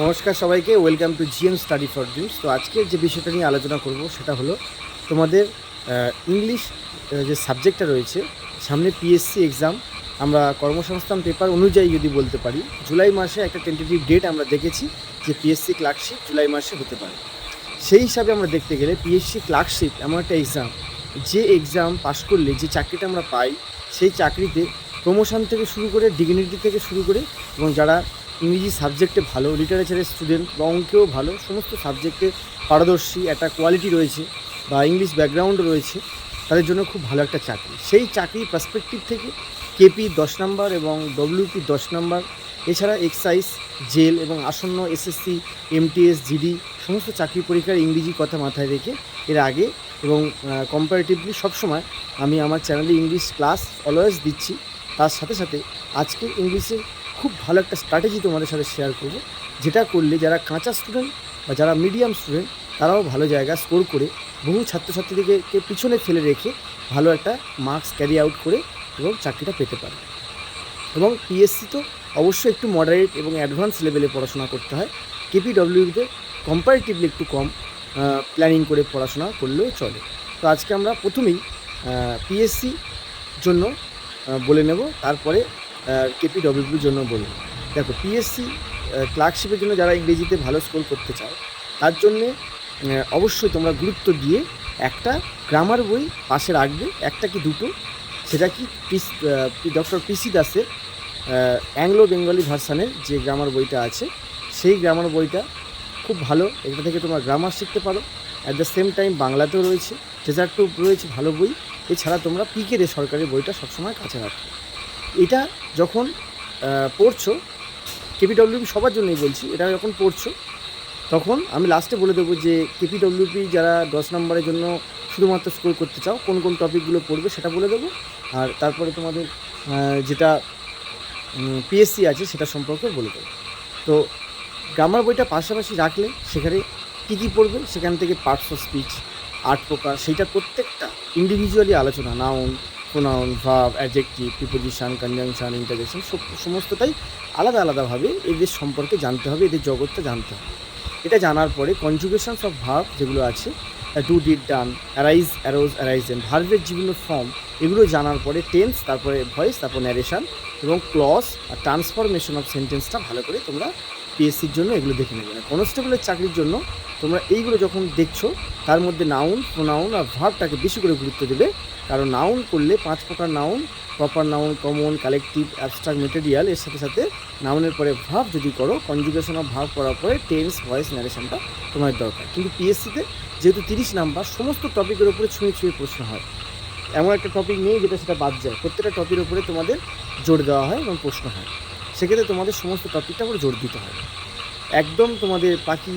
নমস্কার সবাইকে welcome to GM study for dreams তো আজকে যে বিষয়টা নিয়ে আলোচনা করব, সেটা হলো তোমাদের ইংলিশ যে সাবজেক্টটা রয়েছে, সামনে পিএসসি এক্সাম আমরা কর্মসংস্থান পেপার অনুযায়ী যদি বলতে পারি, জুলাই মাসে একটা টেন্টেটিভ ডেট আমরা দেখেছি যে পিএসসি ক্লার্কশিপ জুলাই মাসে হতে পারে। সেই হিসাবে আমরা দেখতে গেলে পিএসসি ক্লার্কশিপ এমন একটা এক্সাম যে এক্সাম পাশ করলে যে চাকরিটা আমরা পাই, সেই চাকরিতে প্রমোশন থেকে শুরু করে ডিগনিটি থেকে শুরু করে, এবং যারা ইংরেজি সাবজেক্টে ভালো লিটারেচারের স্টুডেন্ট বা অঙ্কেও ভালো, সমস্ত সাবজেক্টে পারদর্শী, একটা কোয়ালিটি রয়েছে বা ইংলিশ ব্যাকগ্রাউন্ড রয়েছে, তাদের জন্য খুব ভালো একটা চাকরি। সেই চাকরির পার্সপেক্টিভ থেকে কেপি দশ নম্বর এবং ডব্লিউপি দশ নম্বর, এছাড়া এক্সাইজ জেল এবং আসন্ন এসএসসি এমটিএস জিডি সমস্ত চাকরি পরীক্ষার ইংরেজি কথা মাথায় রেখে এর আগে এবং কম্পারেটিভলি সবসময় আমি আমার চ্যানেলে ইংলিশ ক্লাস অলওয়েজ দিচ্ছি। তার সাথে সাথে আজকে ইংলিশে খুব ভালো একটা স্ট্র্যাটেজি তোমাদের সাথে শেয়ার করব। যেটা করলে যারা কাঁচা স্টুডেন্ট বা যারা মিডিয়াম স্টুডেন্ট তারাও ভালো জায়গা স্কোর করে, বহু ছাত্রছাত্রীদেরকে পিছনে ফেলে রেখে ভালো একটা মার্কস ক্যারি আউট করে এবং চাকরিটা পেতে পারে। এবং পিএসসি তো অবশ্যই একটু মডারেট এবং অ্যাডভান্স লেভেলে পড়াশোনা করতে হয়। কেপিডব্লিউতে কম্পারেটিভলি একটু কম প্ল্যানিং করে পড়াশোনা করলেও চলে। তো আজকে আমরা প্রথমেই পিএসসি জন্য বলে নেব। তারপরে কেপিডব্লিউর জন্য বলব দেখো পিএসসি ক্লার্কশিপের জন্য যারা ইংরেজিতে ভালো স্কোর করতে চাও, তার জন্যে অবশ্যই তোমরা গুরুত্ব দিয়ে একটা গ্রামার বই পাশে রাখবে, একটা কি দুটো, সেটা কি পিস ডক্টর পিসি দাসের অ্যাংলো বেঙ্গলি ভার্সানের যে গ্রামার বইটা আছে, সেই গ্রামার বইটা খুব ভালো, এটা থেকে তোমরা গ্রামার শিখতে পারো। অ্যাট দ্য সেম টাইম বাংলাতেও রয়েছে ডেজার্টও রয়েছে, ভালো বই। এছাড়া তোমরা পিকে দে সরকারি বইটা সবসময় কাছে রাখো। এটা যখন পড়ছো কেপিডব্লিউপি সবার জন্যই বলছি, এটা যখন পড়ছো, তখন আমি লাস্টে বলে দেবো যে কেপিডব্লিউপি যারা দশ নম্বরের জন্য শুধুমাত্র স্কোর করতে চাও, কোন কোন টপিকগুলো পড়বে সেটা বলে দেবো। আর তারপরে তোমাদের যেটা পিএসসি আছে সেটা সম্পর্কে বলে দেবো। তো গ্রামার বইটা পাশাপাশি রাখলে সেখানে কী কী পড়বে? সেখান থেকে পার্টস অফ স্পিচ আট প্রকার সেইটা প্রত্যেকটা ইন্ডিভিজুয়ালি আলোচনা noun pronoun verb adjective preposition conjunction interjection সমস্তটাই আলাদা আলাদাভাবে এদের সম্পর্কে জানতে হবে, এদের জগৎটা জানতে হবে। এটা জানার পরে কনজুগেশনস অফ ভার্ব যেগুলো আছে do did done arise arose arisen ভার্বের যেগুলো ফর্ম এগুলো জানার পরে টেন্স তারপরে ভয়েস তারপর ন্যারেশন এবং ক্লস আর ট্রান্সফরমেশন অফ সেন্টেন্সটা ভালো করে তোমরা পিএসসির জন্য এগুলো দেখে নেবে। না কনস্টেবলের চাকরির জন্য তোমরা এইগুলো যখন দেখছ, তার মধ্যে নাউন প্রোনাউন আর ভার্বটাকে বেশি করে গুরুত্ব দেবে। কারণ নাউন করলে পাঁচ প্রকার noun proper noun common collective abstract material এর সাথে সাথে নাউনের পরে ভাব যদি করো কনজুগেশন অফ ভাব করার পরে টেন্স ভয়েস ন্যারেশনটা তোমার দরকার। কিন্তু পিএসসিতে যেহেতু তিরিশ নাম্বার, সমস্ত টপিকের উপরে ছুঁয়ে ছুঁয়ে প্রশ্ন হয়। এমন একটা টপিক নেই যেটা সেটা বাদ যায়। প্রত্যেকটা টপিকের উপরে তোমাদের জোর দেওয়া হয় এবং প্রশ্ন হয়। সেক্ষেত্রে তোমাদের সমস্ত টপিকটা উপরে জোর দিতে হবে। একদম তোমাদের পাখি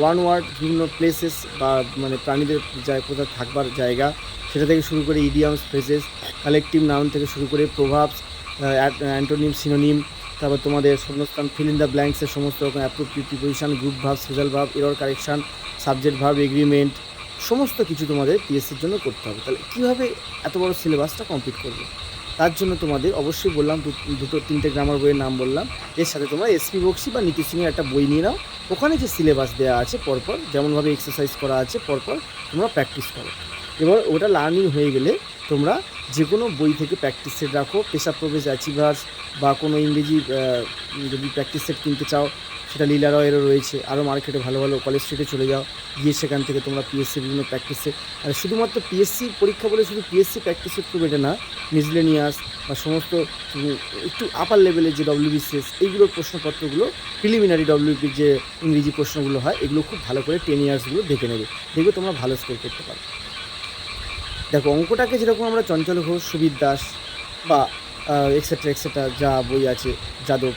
ওয়ান ওয়ার্ড বিভিন্ন প্লেসেস বা মানে প্রাণীদের যায় কোথাও থাকবার জায়গা, সেটা থেকে শুরু করে ইডিয়ামস ফ্রেজেস কালেকটিভ নাউন থেকে শুরু করে প্রভাবস অ্যান্টোনিম সিনোনিম তারপর তোমাদের শূন্যস্থান ফিল ইন দ্য ব্ল্যাঙ্কসের সমস্ত রকম appropriate preposition group verb social verb error correction subject verb agreement সমস্ত কিছু তোমাদের পিএসসির জন্য করতে হবে। তাহলে কীভাবে এত বড় সিলেবাসটা কমপ্লিট করবে? তার জন্য তোমাদের অবশ্যই বললাম দুটো তিনটে গ্রামার বইয়ের নাম বললাম। এর সাথে তোমরা এসপি বক্সি বা নীতি সিংয়ের একটা বই নিয়ে নাও। ওখানে যে সিলেবাস দেওয়া আছে পরপর, যেমনভাবে এক্সারসাইজ করা আছে পরপর, তোমরা প্র্যাকটিস করো। এবার ওটা লার্নিং হয়ে গেলে তোমরা যে কোনো বই থেকে প্র্যাকটিস সেট রাখো। পেশা প্রবেশ অ্যাচিভার্স বা কোনো ইংরেজি যদি প্র্যাকটিস সেট কিনতে চাও সেটা লীলা রয়েরও রয়েছে। আরও মার্কেটে ভালো ভালো কলেজ স্ট্রিটে চলে যাও। গিয়ে সেখান থেকে তোমরা পিএসসি বিভিন্ন প্র্যাকটিসে আর শুধুমাত্র পিএসসি পরীক্ষা বলে শুধু পিএসসি প্র্যাকটিস করবে এটা না মিসলেনিয়াস বা সমস্ত একটু আপার লেভেলের যে ডব্লিউবিসিএস এইগুলোর প্রশ্নপত্রগুলো প্রিলিমিনারি ডব্লিউপির যে ইংরেজি প্রশ্নগুলো হয়, এগুলো খুব ভালো করে টেন ইয়ার্সগুলো দেখে নেবে। দেখবে তোমরা ভালো স্কোর করতে পারো দেখো, অঙ্কটাকে যেরকম আমরা চঞ্চল ঘোষ, সুবীর দাস বা এক্সেট্রা এক্সেট্রা যা বই আছে, যাদব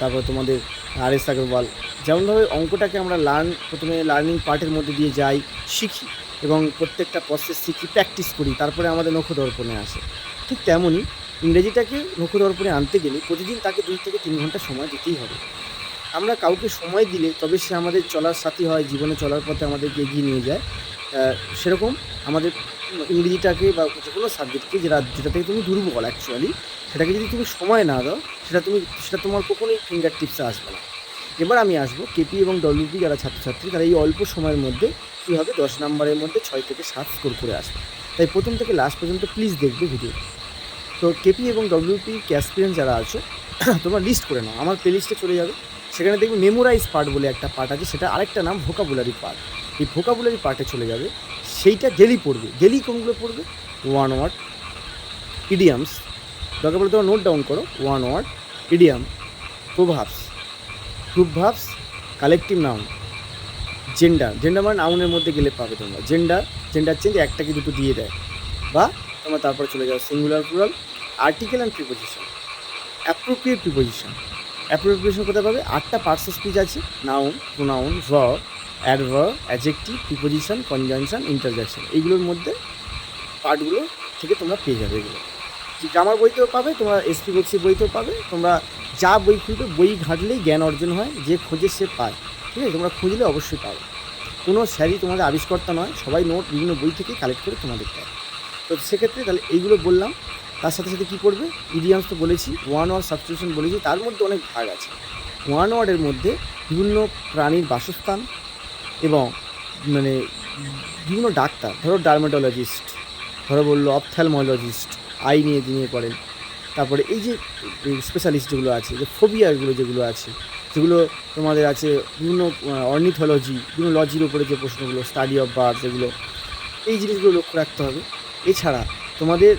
তারপর তোমাদের আর এস আগরওয়াল। যেমনভাবে অঙ্কটাকে আমরা লার্ন প্রথমে লার্নিং পার্টের মধ্যে দিয়ে যাই, শিখি এবং প্রত্যেকটা প্রসেস শিখি প্র্যাকটিস করি, তারপরে আমাদের নখদর্পণে আসে। ঠিক তেমনই ইংরেজিটাকে নখদর্পণে আনতে গেলে প্রতিদিন তাকে দুই থেকে তিন ঘণ্টা সময় দিতেই হবে। আমরা কাউকে সময় দিলে তবে সে আমাদের চলার সাথী হয়, জীবনে চলার পথে আমাদেরকে এগিয়ে নিয়ে যায়। সেরকম আমাদের ইংরেজিটাকে বা কোনো সাবজেক্টকে যেটা যেটা থেকে তুমি দুর্বল অ্যাকচুয়ালি সেটাকে যদি তুমি সময় না দাও, সেটা তুমি, সেটা তোমার কখনোই ফিঙ্গার টিপসে আসবে না। এবার আমি আসব কেপি এবং ডব্লিউপি যারা ছাত্রছাত্রী, তারা এই অল্প সময়ের মধ্যে কীভাবে দশ নম্বরের মধ্যে ছয় থেকে সাত স্কোর করে আসবে। তাই প্রথম থেকে লাস্ট পর্যন্ত প্লিজ দেখবে ভিডিও তো কেপি এবং ডব্লিউপি ক্যাসপিরিয়েন্স যারা আছো, তোমরা লিস্ট করে নাও। আমার প্লে লিস্টে চলে যাবে। সেখানে দেখবে মেমোরাইজ পার্ট বলে একটা পার্ট আছে, সেটা আরেকটা নাম ভোকাবুলারি পার্ট এই ভোকাবুলারি পার্টে চলে যাবে। সেইটা ডেলি পড়বে ডেলি কোনগুলো পড়বে? ওয়ান ওয়ার্ড ইডিয়ামস দরকার পড়লে তোমরা নোট ডাউন করো one word idiom proverbs. Proverbs collective noun gender gender মানে নাউনের মধ্যে গেলে পাবে তোমরা। জেন্ডার জেন্ডার চেঞ্জ একটা কি দুটো দিয়ে দেয়। বা তোমরা তারপরে চলে যাও singular plural article and preposition appropriate preposition appropriation কোথায় পাবে? আটটা পার্টস স্পিচ আছে noun pronoun verb adverb adjective preposition conjunction interjection এইগুলোর মধ্যে পার্টগুলো থেকে তোমরা পেয়ে যাবে এগুলো। গ্রামার বইতেও পাবে, তোমরা এসপি বক্সি বইতেও পাবে, তোমরা যা বই খুঁজবে, বই ঘাটলেই জ্ঞান অর্জন হয়, যে খোঁজে সে পায়। ঠিক আছে? তোমরা খুঁজলে অবশ্যই পাবে। কোনো স্যারই তোমাদের আবিষ্কর্তা নয়, সবাই নোট বিভিন্ন বই থেকে কালেক্ট করে তোমাদের দেয় তো সেক্ষেত্রে তাহলে এইগুলো বললাম। তার সাথে সাথে কী করবে? ইডিয়ামস তো বলেছি ওয়ান ওয়ার সাবস্টিটিউশন বলেছি, তার মধ্যে অনেক ভাগ আছে। ওয়ান ওয়ার্ডের মধ্যে বিভিন্ন প্রাণীর বাসস্থান এবং মানে বিভিন্ন ডাক্তার, ধরো ডার্মাটোলজিস্ট, ধরো বলল অপথ্যালমোলজিস্ট, আই নিয়ে নিয়ে পড়েন। তারপরে এই যে স্পেশালিস্ট যেগুলো আছে, যে ফোবিয়াগুলো যেগুলো আছে, যেগুলো তোমাদের আছে বিভিন্ন অর্নিথোলজি বিভিন্ন লজির উপরে যে প্রশ্নগুলো স্টাডি অফ বার্থ যেগুলো, এই জিনিসগুলো লক্ষ্য রাখতে হবে। এছাড়া তোমাদের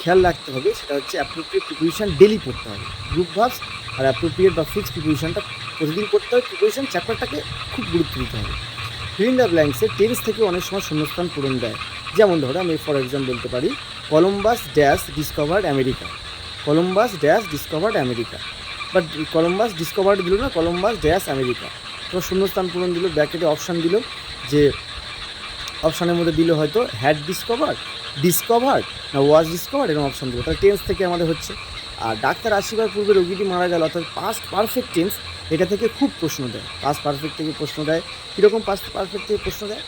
খেয়াল রাখতে হবে, সেটা হচ্ছে অ্যাপ্রোপ্রিয়েট প্রিপারেশন ডেলি পড়তে হবে। গ্রুপ ভার্বস আর অ্যাপ্রোপ্রিয়েট বা ফিক্সড প্রিপারেশনটা প্রতিদিন করতে হবে প্রিপারেশন চ্যাপ্টারটাকে খুব গুরুত্ব দিতে হবে। ফিল দ্য ব্ল্যাঙ্কসে টেন্স থেকে অনেক সময় শূন্যস্থান পূরণ দেয়। যেমন ধরো, আমি ফর এক্সাম্পল বলতে পারি Columbus dash discovered America Columbus dash discovered America but Columbus discovered দিল না কলম্বাস ড্যাশ আমেরিকা তো শূন্যস্থান পূরণ দিল ব্র্যাকেটে অপশান দিল যে অপশানের মধ্যে দিল হয়তো হ্যাড ডিসকভার্ড ডিসকভার্ড না ওয়াজ ডিসকভার্ড এরকম অপশান দিল। তাহলে টেন্স থেকে আমাদের হচ্ছে। আর ডাক্তার আসিবার পূর্বে রোগীটি মারা গেল, অর্থাৎ পাস্ট পারফেক্ট টেন্স এটা থেকে খুব প্রশ্ন দেয়। পাস্ট পারফেক্ট থেকে প্রশ্ন দেয়। কীরকম পাস্ট পারফেক্ট থেকে প্রশ্ন দেয়?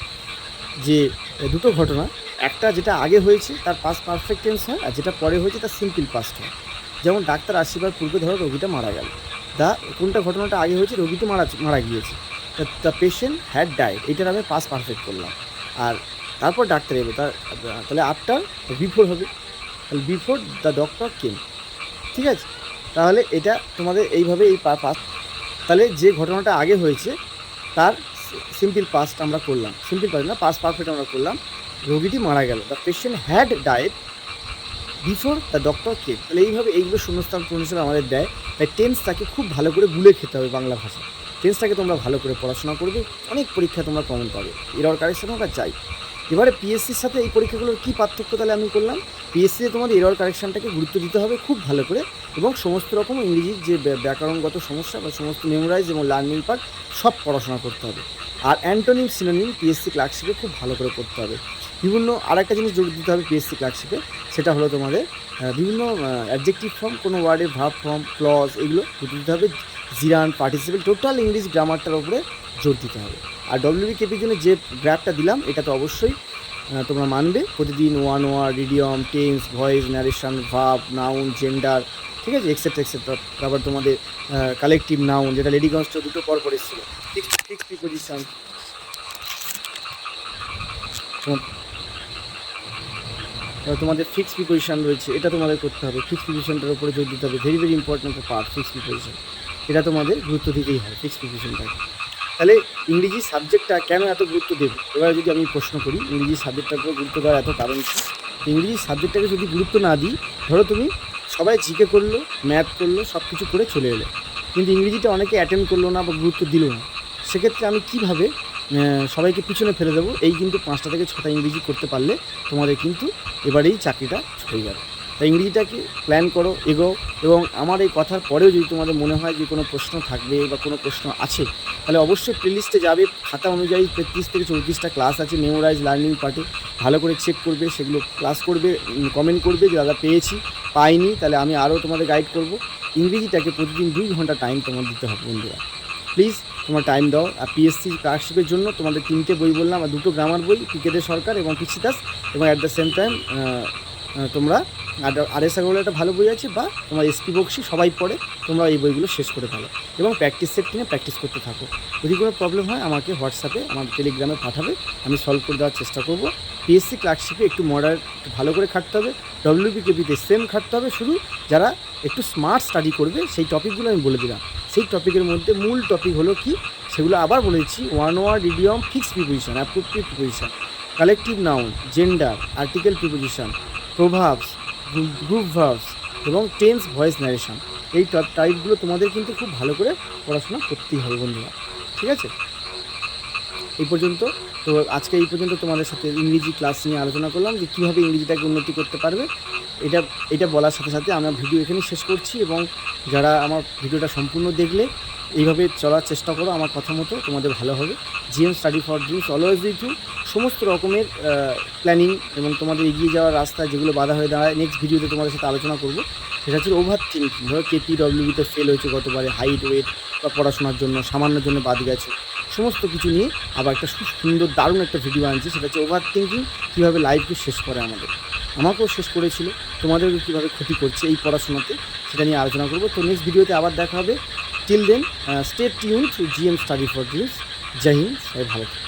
যে দুটো ঘটনা। একটা যেটা আগে হয়েছে, তার পাস্ট পারফেক্ট টেন্স হয়, আর যেটা পরে হয়েছে, তার সিম্পল পাস্ট হয়। যেমন ডাক্তার আসিবার পূর্বে ধরো রোগীটা মারা গেল। দা, কোনটা ঘটনাটা আগে হয়েছে, রোগীটি মারা মারা গিয়েছে। দ্য পেশেন্ট হ্যাড ডাইড এটার আমি পাস পারফেক্ট করলাম। আর তারপর ডাক্তার এলো, তার, তাহলে আফটার বিফোর হবে। তাহলে বিফোর দ্য ডক্টর কেম ঠিক আছে? তাহলে এটা তোমাদের এইভাবে এই পাস তাহলে যে ঘটনাটা আগে হয়েছে, তার সিম্পল পাস্ট আমরা করলাম। সিম্পল পাস না পাস পারফেক্ট আমরা করলাম। রোগীটি মারা গেল। The patient had died before the doctor came তাহলে এইভাবে এইগুলো শূন্যস্থান পূরণ হিসেবে আমাদের দেয়। তাই টেন্সটাকে খুব ভালো করে গুলে খেতে হবে বাংলা ভাষা টেন্সটাকে তোমরা ভালো করে পড়াশোনা করবে, অনেক পরীক্ষা তোমরা কমন পাবে। এরর কারেকশন আর চাই এবারে পিএসসির সাথে এই পরীক্ষাগুলোর কী পার্থক্য তাহলে আমি করলাম? পিএসসিতে তোমাদের এরর কারেকশনটাকে গুরুত্ব দিতে হবে খুব ভালো করে এবং সমস্ত রকম ইংরেজির যে ব্য- ব্যাকরণগত সমস্যা বা সমস্ত মেমোরাইজ এবং লার্নিং পার্ট সব পড়াশোনা করতে হবে। আর অ্যান্টোনিম সিনোনিম পিএসসি ক্লার্কশিপে খুব ভালো করে পড়তে হবে। বিভিন্ন আর একটা জিনিস জোর দিতে হবে পিএসসি ক্লার্কশিপে সেটা হলো তোমাদের বিভিন্ন অ্যাডজেক্টিভ ফর্ম কোনো ওয়ার্ডের ভাব ফর্ম ক্লজ এগুলো দিতে হবে, জিরান পার্টিসিপেল টোটাল ইংলিশ গ্রামারটার উপরে জোর দিতে হবে। আর ডব্লিউবি কেপির জন্য যে গ্র্যাপটা দিলাম, এটা তো অবশ্যই তোমরা মানবে। প্রতিদিন one word idiom tense voice narration verb noun gender ঠিক আছে? এক্সেট্রা এক্সেট্রা তারপর তোমাদের কালেকটিভ নাউন যেটা লেডিগঞ্জটা দুটো পর পর এসেছিল ফিক্স তোমাদের ফিক্স প্রিপোজিশন রয়েছে, এটা তোমাদের করতে হবে। ফিক্স প্রিপোজিশনটার উপরে জোর দিতে হবে। Very very important part fix preposition এটা তোমাদের গুরুত্ব দিতেই হয় ফিক্স প্রিপোজিশনটাকে তাহলে ইংরেজি সাবজেক্টটা কেন এত গুরুত্ব দেব? এবার যদি আমি প্রশ্ন করি, ইংরেজি সাবজেক্টটার উপর গুরুত্ব দেওয়ার এত কারণ কি? ইংরেজি সাবজেক্টটাকে যদি গুরুত্ব না দিই, ধরো তুমি সবাই জিকে করল ম্যাথ করল সব কিছু করে চলে এলো। কিন্তু ইংরেজিটা অনেকে অ্যাটেন্ড করল না বা গুরুত্ব দিল না। সেক্ষেত্রে আমি কীভাবে সবাইকে পিছনে ফেলে দেবো? এই কিন্তু পাঁচটা থেকে ছটা ইংরেজি করতে পারলে তোমাদের কিন্তু এবারেই চাকরিটা হয়ে যাবে। তাই ইংরেজিটাকে প্ল্যান করো এগো এবং আমার এই কথার পরেও যদি তোমাদের মনে হয় যে কোনো প্রশ্ন থাকবে বা কোনো প্রশ্ন আছে, তাহলে অবশ্যই প্লেলিস্টে যাবে। খাতা অনুযায়ী তেত্রিশ থেকে চৌত্রিশটা ক্লাস আছে মেমোরাইজ লার্নিং পার্টে ভালো করে চেক করবে, সেগুলো ক্লাস করবে কমেন্ট করবে যে, দাদা, পেয়েছি, পাইনি, তাহলে আমি আরও তোমাদের গাইড করব। ইংরেজিটাকে প্রতিদিন দুই ঘণ্টা টাইম তোমার দিতে হবে বন্ধুরা। প্লিজ তোমার টাইম দাও। আর পিএসসি ক্লার্কশিপের জন্য তোমাদের তিনটে বই বললাম, আর দুটো গ্রামার বই ক্রিকেটের সরকার এবং পিসি দাস এবং অ্যাট দ্য সেম টাইম তোমরা আর এস আগরওয়াল একটা ভালো বই আছে, বা তোমার এসপি বক্সি সবাই পড়ে, তোমরা এই বইগুলো শেষ করে ফেলো এবং প্র্যাকটিস সেট কিনে প্র্যাকটিস করতে থাকো। যদি কোনো প্রবলেম হয়, আমাকে হোয়াটসঅ্যাপে আমার টেলিগ্রামে পাঠাবে, আমি সলভ করে দেওয়ার চেষ্টা করব। পিএসসি ক্লার্কশিপে একটু মডার একটু ভালো করে খাটতে হবে। ডব্লিউবি কেপিতে সেম খাটতে হবে, শুধু যারা একটু স্মার্ট স্টাডি করবে, সেই টপিকগুলো আমি বলে দিলাম। সেই টপিকের মধ্যে মূল টপিক হলো কি, সেগুলো আবার বলেছি one word idiom fix preposition appropriate preposition collective noun gender article preposition প্রভাবস group verbs এবং টেন্স ভয়েস ন্যারেশন এই টাইপগুলো তোমাদের কিন্তু খুব ভালো করে পড়াশোনা করতেই হবে বন্ধুরা, ঠিক আছে? এই পর্যন্ত, তো আজকে এই পর্যন্ত তোমাদের সাথে ইংরেজি ক্লাস নিয়ে আলোচনা করলাম যে কীভাবে ইংরেজিটাকে উন্নতি করতে পারবে। এটা এটা বলার সাথে সাথে আমরা ভিডিও এখানেই শেষ করছি এবং যারা আমার ভিডিওটা সম্পূর্ণ দেখলে এইভাবে চলার চেষ্টা করো, আমার কথা মতো তোমাদের ভালো হবে। GM study for dreams always with you সমস্ত রকমের প্ল্যানিং এবং তোমাদের এগিয়ে যাওয়ার রাস্তা যেগুলো বাধা হয়ে দাঁড়ায় নেক্সট ভিডিওতে তোমাদের সাথে আলোচনা করব। সেটা হচ্ছে ওভার থিঙ্কিং ধরো কেপি ডব্লিউবিতে ফেল হয়েছে গতবারে হাইট ওয়েট বা পড়াশোনার জন্য, সামান্যের জন্য বাদ গেছে। সমস্ত কিছু নিয়ে আবার একটা সুন্দর, দারুণ একটা ভিডিও আনছি। সেটা হচ্ছে ওভার থিঙ্কিং কীভাবে লাইফকে শেষ করে আমাদের। আমাকেও শেষ করেছিল। তোমাদেরকে কীভাবে ক্ষতি করছে এই পড়াশোনাতে, সেটা নিয়ে আলোচনা করব। তো নেক্সট ভিডিওতে আবার দেখা হবে। Till then stay tuned to GM study for dreams জয় হিন্দ সবাই ভালো থাকবে